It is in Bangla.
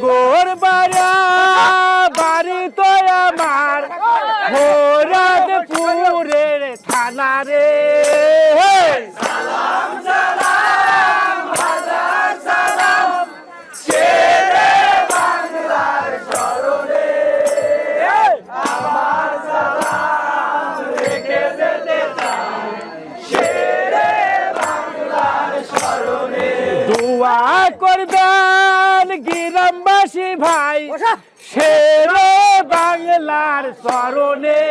সাগর বাড়া বাড়ি তো আমার। হরদপুরের থানা রে। করবেন গ্রামবাসী ভাই বাংলার চরণে